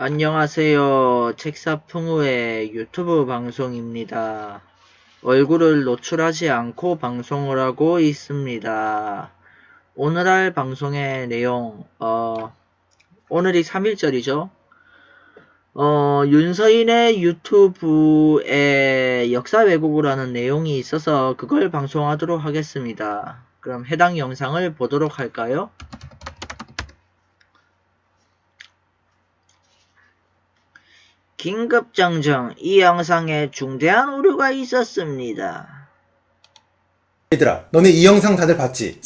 안녕하세요. 책사풍우의 유튜브 방송입니다. 얼굴을 노출하지 않고 방송을 하고 있습니다. 오늘 할 방송의 내용, 어, 오늘이 3일절이죠. 어, 윤서인의 유튜브에 역사 왜곡을 하는 내용이 있어서 그걸 방송하도록 하겠습니다. 그럼 해당 영상을 보도록 할까요? 긴급정정, 이 영상에 중대한 오류가 있었습니다. 얘들아, 너네 이 영상 다들 봤지?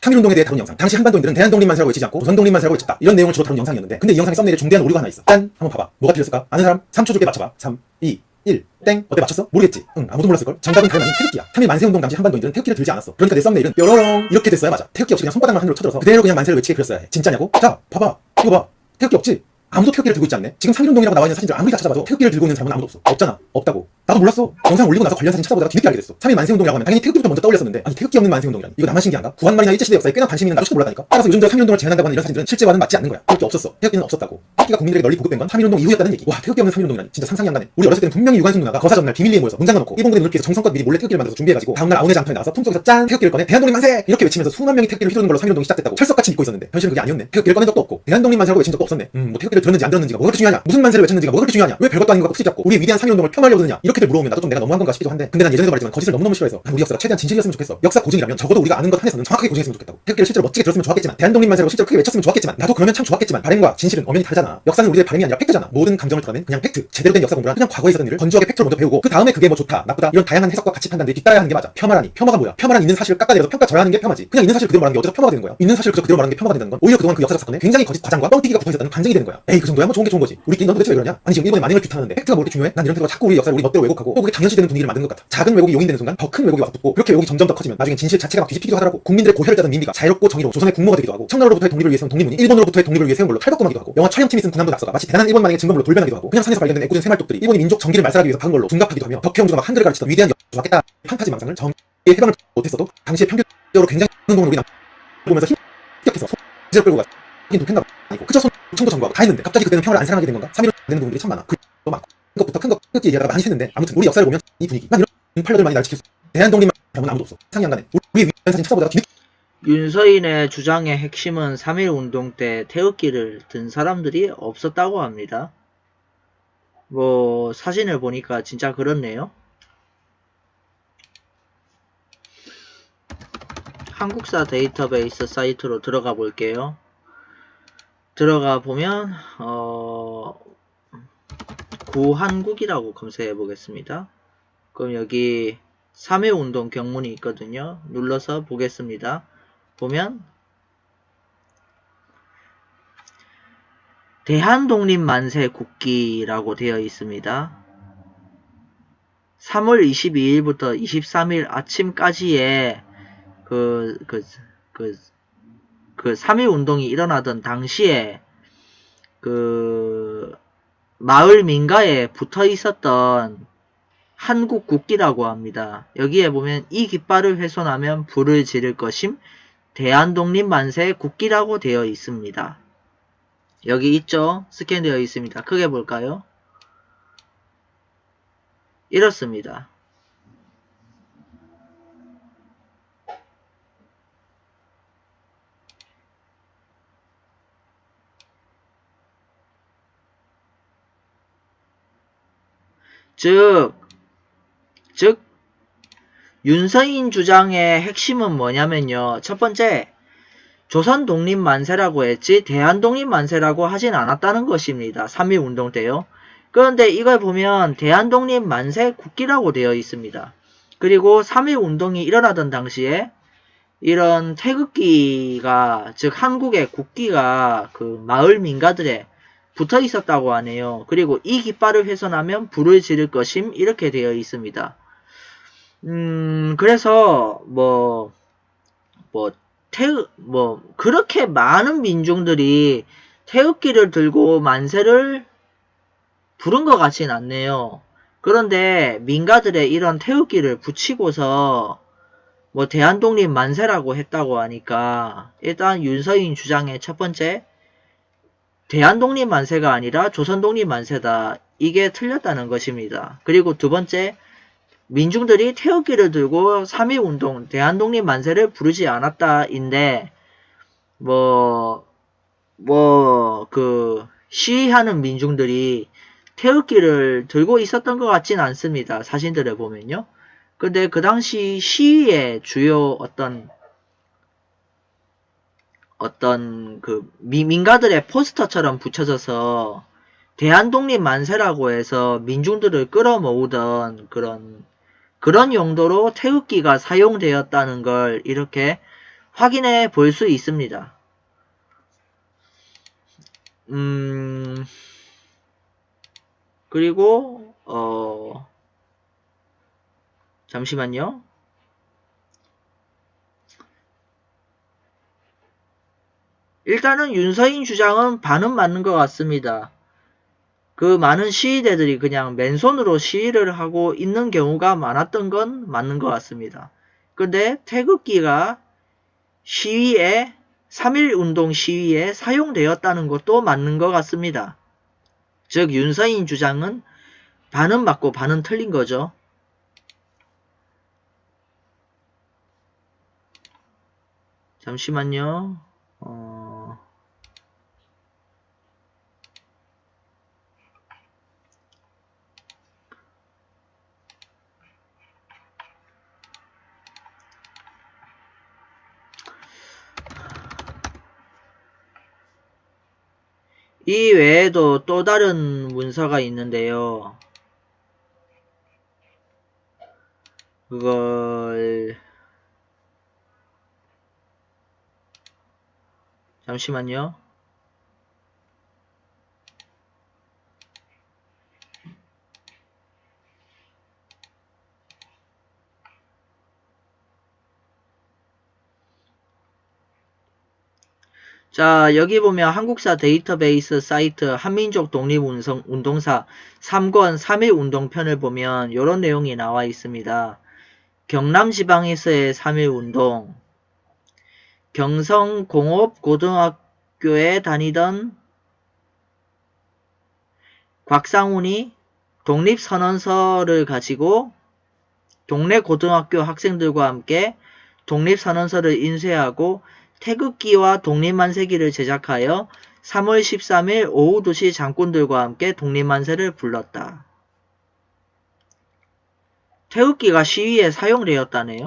삼일운동에 대해 다룬 영상. 당시 한반도인들은 대한독립만세라고 외치지 않고 조선독립만세라고 외쳤다. 이런 내용을 주로 다룬 영상이었는데, 근데 이 영상의 썸네일에 중대한 오류가 하나 있어. 짠! 한번 봐봐. 뭐가 틀렸을까? 아는 사람? 3초 줄게 맞춰봐. 3, 2, 1, 땡! 어때 맞췄어? 모르겠지? 응, 아무도 몰랐을걸? 정답은 아닌 태극기야. 3일 만세운동 당시 한반도인들은 태극기를 들지 않았어. 그러니까 내 썸네일은 뾰로롱 이렇게 됐어야 맞아. 태극기 없이 그냥 손바닥만 하늘로 쳐들어서 그대로 그냥 만세를 외치게 그렸어야 해. 진짜냐고? 자, 봐봐. 이거 봐. 태극기 없지? 아무도 태극기를 들고 있지 않네. 지금 3.1운동이라고 나와 있는 사진들 아무리 다 찾아봐도 태극기를 들고 있는 사람은 아무도 없어. 없잖아. 없다고. 나도 몰랐어. 영상 올리고 나서 관련 사진 찾아보다가 뒤늦게 알게 됐어. 3일 만세운동이라고 하면 당연히 태극기부터 먼저 떠올렸었는데 아니 태극기 없는 만세운동이라니. 이거 나만 신기한가? 구한말이나 일제시대 역사에 꽤나 관심 있는 나도 몰랐다니까. 따라서 요즘 들어 3.1운동을 제안한다고 하는 이런 사진들은 실제와는 맞지 않는 거야. 태극기 없었어. 태극기는 없었다고. 태극기가 국민들에게 널리 보급된 건 3.1운동 이후였다는 얘기. 와 태극기 없는 3.1운동이라니. 진짜 상상이 안 가네. 우리 어렸을 때는 분명히 유관순 누나가 거사 전날 비밀리에 모여서 문장을 놓고 일본군에 눈을 피해서 정성껏 미리 몰래 태극기를 만들어서 준비해가지고 다음날 아우네 장터에 나와서 품속에서 짠 태극기를 꺼내 대한독립 만세 이렇게 외치면서 수만 명이 태극기를 휘두르는 걸로 3.1운동이 시작됐다고 철석같이 믿고 있었는데 현실은 그게 아니었네. 태극기를 꺼낸 적도 없고 대한독립 만세라고 외친 적도 없었네. 음, 뭐 태극기를 들었는지 안 들었는지가 뭐가 그렇게 중요하냐? 무슨 만세를 외쳤는지가 뭐가 그렇게 중요하냐? 왜 별것도 아닌 것 수십 잡고 우리 위대한 3.1운동을 폄하하려고 드느냐? 이렇게들 물어보면 나도 좀 내가 너무한 건가 싶기도 한데 근데 난 예전에도 말했지만 거짓을 너무너무 싫어해서 난 우리 역사가 최대한 진실이었으면 좋겠어. 역사 고증이라면 적어도 우리가 아는 것 한에서는 정확하게 고증했으면 좋겠다고. 태극기를 실제로 멋지게 들었으면 좋았겠지만 대한독립 만세라고 실제로 크게 외쳤으면 좋았겠지만 나도 그러면 참 좋았겠지만 바램과 진실은 엄연히 다르잖아. 역사는 우리의 바램이 아니라 팩트잖아. 모든 감정을 드러낸 그냥 팩트. 제대로 된 역사 공부란 그냥 과거에 있었던 일을 건조하게 팩트로 먼저 배우고 그 다음에 그게 뭐 좋다, 나쁘다 이런 다양한 해석과 가치 판단들이 뒤따라야 하는 게 맞아. 폄하라니. 폄하가 뭐야? 폄하란 있는 사실을 깎아내려서 평가져야 하는 게 폄하지. 그냥 있는 사실 그대로 말하는 게 어디서 폄하가 되는 거야? 있는 사실 그대로 말하는 게 폄하가 된다는 건 오히려 그동안 그 역사적 사건에 굉장히 거짓 과장과 뻥튀기가 붙어있었다는 반증이 되는 거야. 에이 그 정도야 뭐 좋은 게 좋은 거지. 우리끼리 넌 도대체 왜 그러냐? 아니 지금 일본의 만행을 규탄하는데 팩트가 뭐 이렇게 중요해? 난 이런 태도가 자꾸 우리 역사를 우리 멋대로 왜곡하고 또 그게 당연시되는 분위기를 만드는 것 같아. 작은 왜곡이 용인되는 순간 더 큰 왜곡이 와서 붙고 그렇게 왜곡이 점점 더 커지면 나중에 진실 자체가 막 뒤집히기도 하더라고. 국민들의 고혈을 짜던 민비가 자유롭고 정의로운 조선의 국모가 되기도 하고 청나라로부터의 독립을 위해 세운 독립문이 일본으로부터의 독립을 위해 세운 걸로 탈바꿈하기도 하고 영화 촬영팀이 쓴 군함도 낙서가 마치 대단한 일본 만행의 증거물로 돌변하기도 하고 그냥 산에서 발견된 애꿎은 새말뚝들이 일본이 민족 정기를 말살하기 위해서 박은 걸로 둔갑하기도 하며 덕혜옹주가 막 한글을 가르치던 위대한 좋았겠다 판타지 망상을 정의의 해방을 못했어도 당시의 평균적으로 굉장히 운동을 우리 남 보면서 손을 끌고 가 이게 누군가 아니고 그저 손 청도 정부하고 다 했는데 갑자기 그때는 평화를 안 사랑하게 된 건가? 3.1로 되는 부분들이 참 많아 그도 많고 큰 것부터 큰것 끝기 얘기하다가 많이 했는데 아무튼 우리 역사를 보면 이 분위기 난 이런 팔러들만이 날 지킬 수 대한독립만 사람은 아무도 없어 가네 우리 위원 사진 찾아보다가 뒤늦게 윤서인의 주장의 핵심은 3.1운동 때 태극기를 든 사람들이 없었다고 합니다. 뭐 사진을 보니까 진짜 그렇네요. 한국사 데이터베이스 사이트로 들어가 볼게요. 들어가 보면 어 구한국이라고 검색해 보겠습니다. 그럼 여기 3.1운동 경문이 있거든요. 눌러서 보겠습니다. 보면 대한독립만세 국기라고 되어 있습니다. 3월 22일부터 23일 아침까지의 그, 그, 그, 그 3.1 운동이 일어나던 당시에 그 마을 민가에 붙어 있었던 한국 국기라고 합니다. 여기에 보면 이 깃발을 훼손하면 불을 지를 것임 대한독립 만세 국기라고 되어 있습니다. 여기 있죠? 스캔되어 있습니다. 크게 볼까요? 이렇습니다. 즉, 즉, 윤서인 주장의 핵심은 뭐냐면요. 첫 번째, 조선 독립 만세라고 했지 대한 독립 만세라고 하진 않았다는 것입니다. 3.1 운동 때요. 그런데 이걸 보면 대한 독립 만세 국기라고 되어 있습니다. 그리고 3.1 운동이 일어나던 당시에 이런 태극기가 즉 한국의 국기가 그 마을 민가들에 붙어 있었다고 하네요. 그리고 이 깃발을 훼손하면 불을 지를 것임 이렇게 되어 있습니다. 음, 그래서 뭐, 뭐, 태극, 뭐, 그렇게 많은 민중들이 태극기를 들고 만세를 부른 것 같진 않네요. 그런데 민가들의 이런 태극기를 붙이고서 뭐 대한독립 만세라고 했다고 하니까 일단 윤서인 주장의 첫 번째 대한 독립 만세가 아니라 조선 독립 만세다. 이게 틀렸다는 것입니다. 그리고 두 번째 민중들이 태극기를 들고 3.1운동 대한 독립 만세를 부르지 않았다인데 뭐 뭐 그 시위하는 민중들이 태극기를 들고 있었던 것 같진 않습니다. 사진들을 보면요. 근데 그 당시 시위의 주요 어떤 어떤 그 미- 민가들의 포스터처럼 붙여져서 대한독립 만세라고 해서 민중들을 끌어모으던 그런 그런 용도로 태극기가 사용되었다는 걸 이렇게 확인해 볼 수 있습니다. 음, 그리고, 어, 잠시만요. 일단은 윤서인 주장은 반은 맞는 것 같습니다. 그 많은 시위대들이 그냥 맨손으로 시위를 하고 있는 경우가 많았던 건 맞는 것 같습니다. 근데 태극기가 시위에 3.1 운동 시위에 사용되었다는 것도 맞는 것 같습니다. 즉 윤서인 주장은 반은 맞고 반은 틀린 거죠. 잠시만요. 어... 이 외에도 또 다른 문서가 있는데요. 그걸 잠시만요. 자, 여기 보면 한국사 데이터베이스 사이트 한민족 독립운동사 3권 3.1 운동편을 보면 이런 내용이 나와 있습니다. 경남지방에서의 3.1 운동, 경성공업고등학교에 다니던 곽상훈이 독립선언서를 가지고 동네 고등학교 학생들과 함께 독립선언서를 인쇄하고 태극기와 독립만세기를 제작하여 3월 13일 오후 2시 장군들과 함께 독립만세를 불렀다. 태극기가 시위에 사용되었다네요.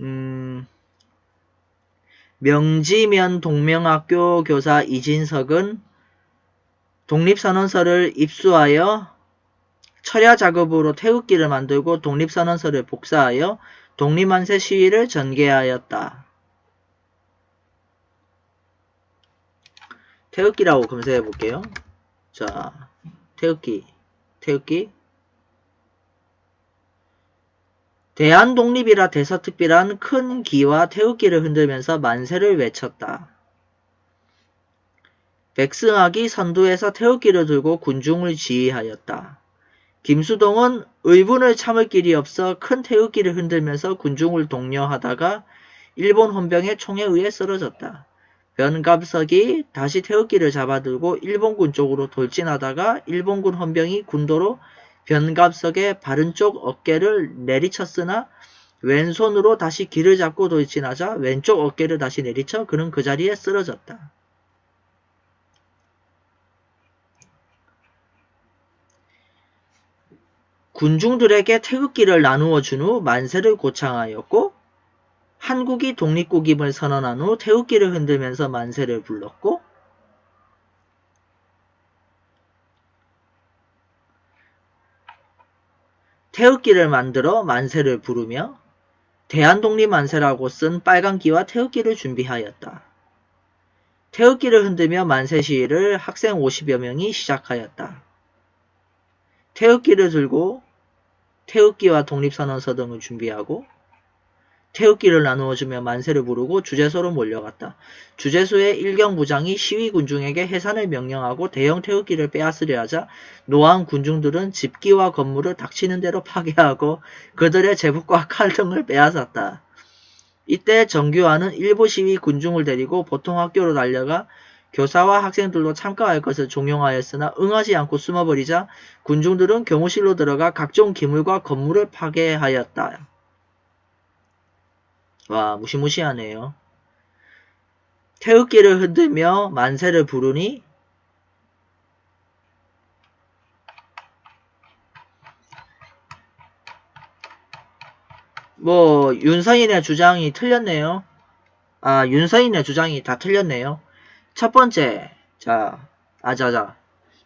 음, 명지면 동명학교 교사 이진석은 독립선언서를 입수하여 철야 작업으로 태극기를 만들고 독립선언서를 복사하여 독립만세 시위를 전개하였다. 태극기라고 검색해 볼게요. 자, 태극기, 태극기. 대한독립이라 대서특필한 큰 기와 태극기를 흔들면서 만세를 외쳤다. 백승학이 선두에서 태극기를 들고 군중을 지휘하였다. 김수동은 의분을 참을 길이 없어 큰 태극기를 흔들면서 군중을 독려하다가 일본 헌병의 총에 의해 쓰러졌다. 변갑석이 다시 태극기를 잡아들고 일본군 쪽으로 돌진하다가 일본군 헌병이 군도로 변갑석의 바른 쪽 어깨를 내리쳤으나 왼손으로 다시 길을 잡고 돌진하자 왼쪽 어깨를 다시 내리쳐 그는 그 자리에 쓰러졌다. 군중들에게 태극기를 나누어 준 후 만세를 고창하였고 한국이 독립국임을 선언한 후 태극기를 흔들면서 만세를 불렀고 태극기를 만들어 만세를 부르며 대한독립 만세라고 쓴 빨간기와 태극기를 준비하였다. 태극기를 흔들며 만세 시위를 학생 50여 명이 시작하였다. 태극기를 들고 태극기와 독립선언서 등을 준비하고 태극기를 나누어주며 만세를 부르고 주제소로 몰려갔다. 주제소의 일경 부장이 시위 군중에게 해산을 명령하고 대형 태극기를 빼앗으려 하자 노한 군중들은 집기와 건물을 닥치는 대로 파괴하고 그들의 제복과 칼 등을 빼앗았다. 이때 정규환은 일부 시위 군중을 데리고 보통 학교로 달려가 교사와 학생들도 참가할 것을 종용하였으나 응하지 않고 숨어버리자 군중들은 교무실로 들어가 각종 기물과 건물을 파괴하였다. 와, 무시무시하네요. 태극기를 흔들며 만세를 부르니 뭐 윤서인의 주장이 틀렸네요. 아, 윤서인의 주장이 다 틀렸네요. 첫 번째, 자, 아자자.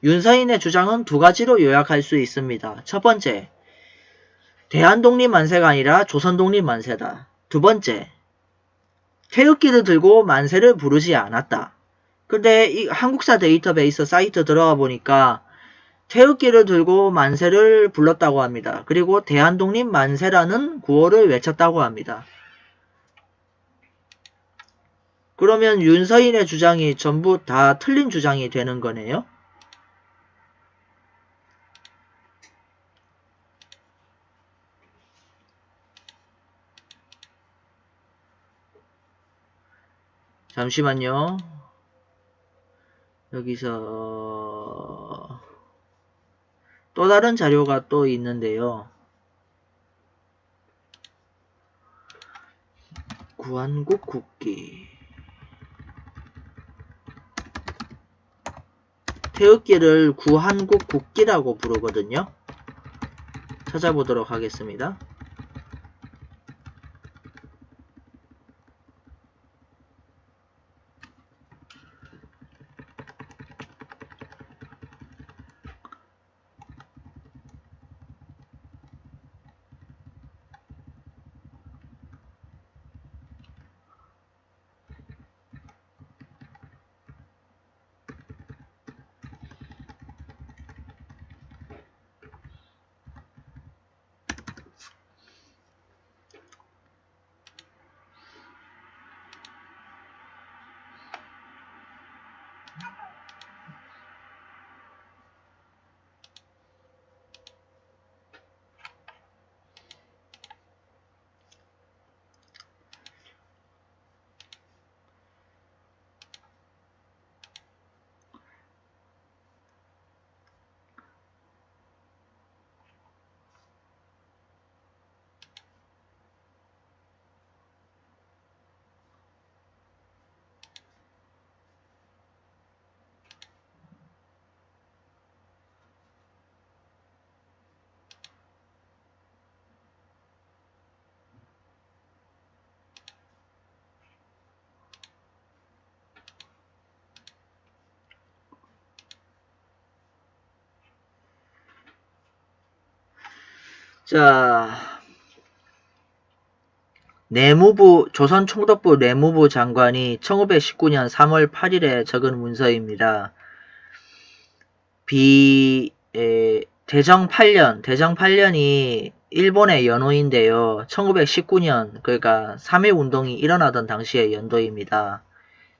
윤서인의 주장은 두 가지로 요약할 수 있습니다. 첫 번째, 대한독립 만세가 아니라 조선독립 만세다. 두 번째, 태극기를 들고 만세를 부르지 않았다. 근데 이 한국사 데이터베이스 사이트 들어가 보니까 태극기를 들고 만세를 불렀다고 합니다. 그리고 대한독립 만세라는 구호를 외쳤다고 합니다. 그러면 윤서인의 주장이 전부 다 틀린 주장이 되는 거네요? 잠시만요. 여기서 또 다른 자료가 또 있는데요. 구한국 국기 태극기를 구한국 국기라고 부르거든요. 찾아보도록 하겠습니다. 자, 내무부, 조선총독부 내무부 장관이 1919년 3월 8일에 적은 문서입니다. 비, 에, 대정 8년, 대정 8년이 일본의 연호인데요. 1919년, 그러니까 3.1 운동이 일어나던 당시의 연도입니다.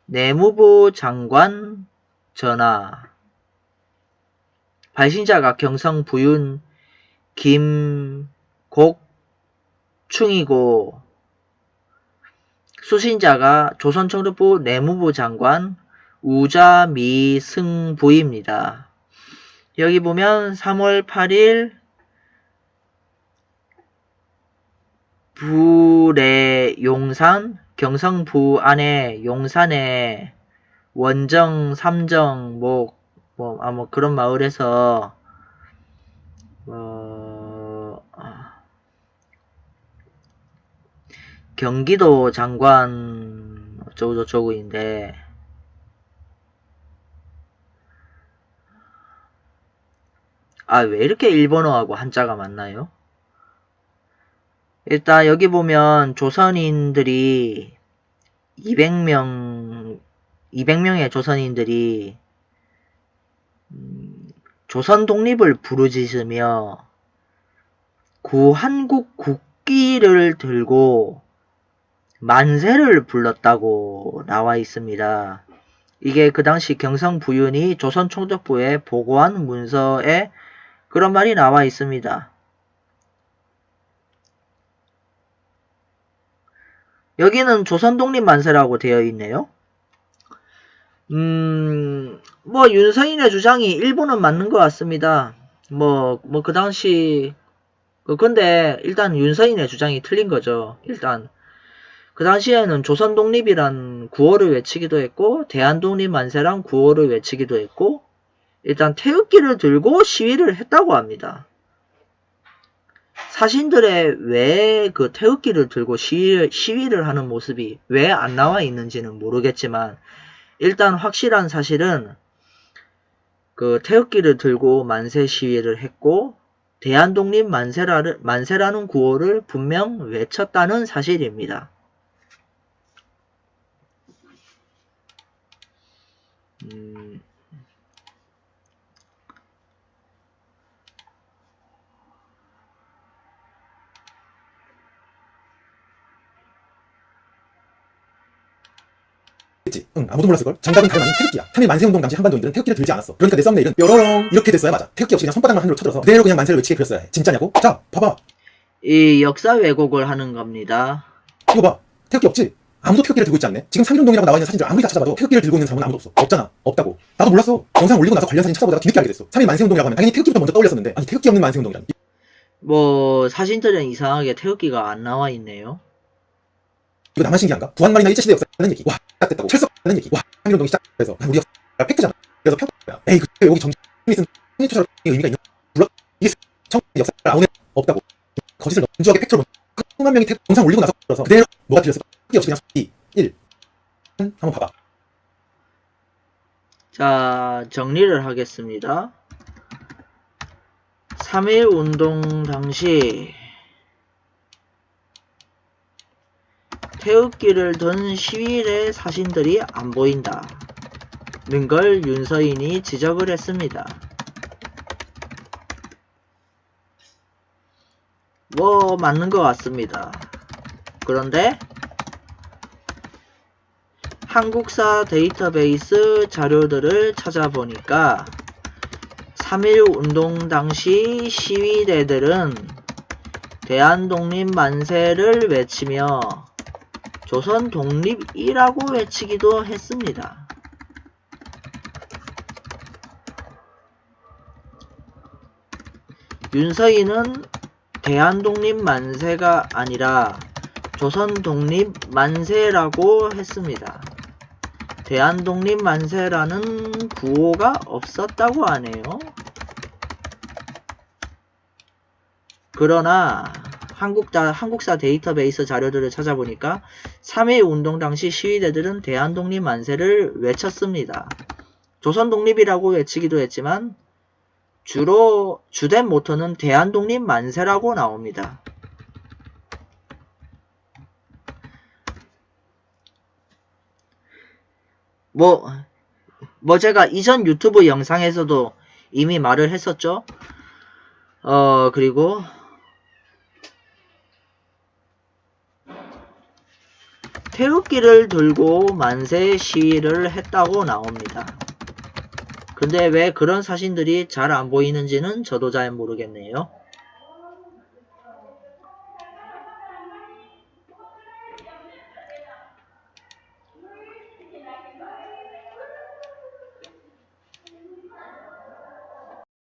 내무부 장관 전하. 발신자가 경성 부윤 김 곡 충이고 수신자가 조선총독부 내무부 장관 우자미승부입니다. 여기 보면 3월 8일 부래 용산 경성부 안에 용산에 원정 삼정 뭐 뭐, 아, 뭐, 그런 마을에서, 어, 경기도 장관, 어쩌고저쩌고인데, 아, 왜 이렇게 일본어하고 한자가 많나요? 일단 여기 보면 조선인들이 200명, 200명의 조선인들이 음, 조선 독립을 부르짖으며 구한국 국기를 들고 만세를 불렀다고 나와 있습니다. 이게 그 당시 경성 부윤이 조선 총독부에 보고한 문서에 그런 말이 나와 있습니다. 여기는 조선 독립 만세라고 되어 있네요. 음, 뭐 윤서인의 주장이 일부는 맞는 것 같습니다. 뭐, 뭐 그 당시 그 근데 일단 윤서인의 주장이 틀린 거죠. 일단 그 당시에는 조선 독립이란 구호를 외치기도 했고 대한 독립 만세란 구호를 외치기도 했고 일단 태극기를 들고 시위를 했다고 합니다. 사신들의 왜 그 태극기를 들고 시위, 시위를 하는 모습이 왜 안 나와 있는지는 모르겠지만 일단 확실한 사실은 그 태극기를 들고 만세 시위를 했고 대한독립 만세라는 구호를 분명 외쳤다는 사실입니다. 음, 했지. 응, 아무도 몰랐을걸? 정답은 다름 아닌 태극기야. 3일 만세운동 당시 한반도인들은 태극기를 들지 않았어. 그러니까 내 썸네일은 뾰로롱 이렇게 됐어야 맞아. 태극기 없이 그냥 손바닥만 하늘로 쳐들어서 그대로 그냥 만세를 외치게 그렸어야 해. 진짜냐고? 자, 봐봐. 이 역사 왜곡을 하는 겁니다. 이거 봐. 태극기 없지? 아무도 태극기를 들고 있지 않네. 지금 3.1운동이라고 나와 있는 사진들 아무리 다 찾아봐도 태극기를 들고 있는 사람은 아무도 없어. 없잖아. 없다고. 나도 몰랐어. 영상 올리고 나서 관련 사진 찾아보다가 뒤늦게 알게 됐어. 3일 만세운동이라고 하면 당연히 태극기부터 먼저 떠올렸었는데 아니 태극기 없는 만세운동이란. 뭐 사진들은 이상하게 태극기가 안 나와 있네요. 이거 나만 신기한가? 부한말이나 일제시대 역사라는 얘기. 와, 시작됐다고. 철석하는 얘기. 와, 3.1운동이 시작돼서 아, 우리 역사 팩트잖아. 그래서 평가야. 에이, 그 여기 정신이 쓴 청리초처럼 의미가 있는 불러 이게 청 역사를 아무나 없다고. 거짓을 넘주하게 팩트로 그 수만 명이 태- 영상 올리고 나서 그래서 그대로 뭐가 틀렸을까? 크기 없이 그냥 2, 1 한번 봐봐. 자, 정리를 하겠습니다. 3.1 운동 당시 태극기를 든 시위의 사진들이 안 보인다. 는 걸 윤서인이 지적을 했습니다. 뭐, 맞는 것 같습니다. 그런데, 한국사 데이터베이스 자료들을 찾아보니까 3.1 운동 당시 시위대들은 대한독립 만세를 외치며 조선 독립이라고 외치기도 했습니다. 윤서인은 대한독립 만세가 아니라 조선 독립 만세라고 했습니다. 대한독립 만세라는 구호가 없었다고 하네요. 그러나 한국다, 한국사 데이터베이스 자료들을 찾아보니까 3.1 운동 당시 시위대들은 대한독립 만세를 외쳤습니다. 조선 독립이라고 외치기도 했지만 주로 주된 모토는 대한독립 만세라고 나옵니다. 뭐, 뭐 제가 이전 유튜브 영상에서도 이미 말을 했었죠. 어, 그리고 태극기를 들고 만세 시위를 했다고 나옵니다. 근데 왜 그런 사진들이 잘 안 보이는지는 저도 잘 모르겠네요.